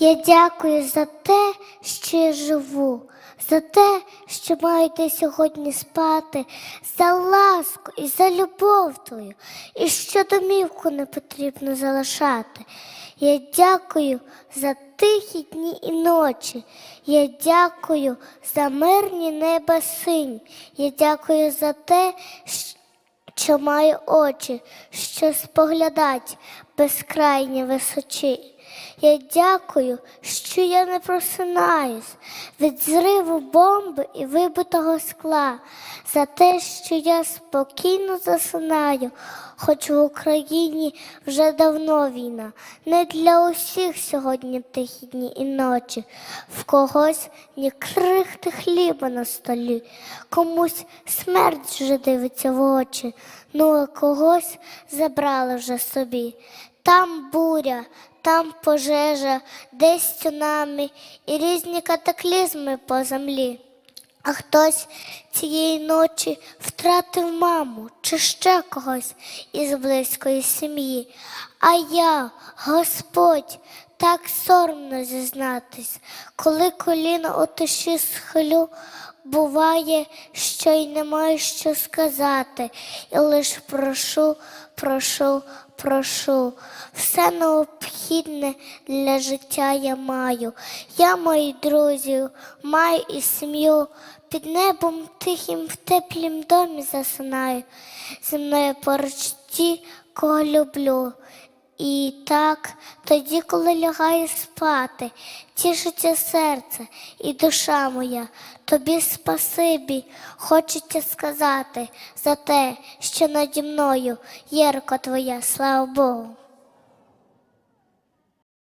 Я дякую за те, що я живу, за те, що маю йти сьогодні спати, за ласку і за любов твою, і що домівку не потрібно залишати. Я дякую за тихі дні і ночі. Я дякую за мирні неба синь. Я дякую за те, що маю очі, що споглядать безкрайні височі. Я дякую, що я не просинаюсь від зриву бомби і вибитого скла, за те, що я спокійно засинаю, хоч в Україні вже давно війна. Не для усіх сьогодні тихі дні і ночі, в когось ні крихти хліба на столі, комусь смерть вже дивиться в очі, ну а когось забрали вже собі. Там буря, там пожежа, десь цунами і різні катаклізми по землі. А хтось цієї ночі втратив маму чи ще когось із близької сім'ї. А я, Господь, так соромно зізнатись, коли коліна у тиші схилю, буває, що й не маю що сказати, і лиш прошу, прошу, прошу. Все необхідне для життя я маю. Я маю друзів, маю і сім'ю. Під небом тихим в теплім домі засинаю. Зі мною поруч ті, кого люблю. І так, тоді, коли лягаю спати, тішиться серце і душа моя, тобі спасибі, хочеться сказати за те, що наді мною єрко твоя, слава Богу.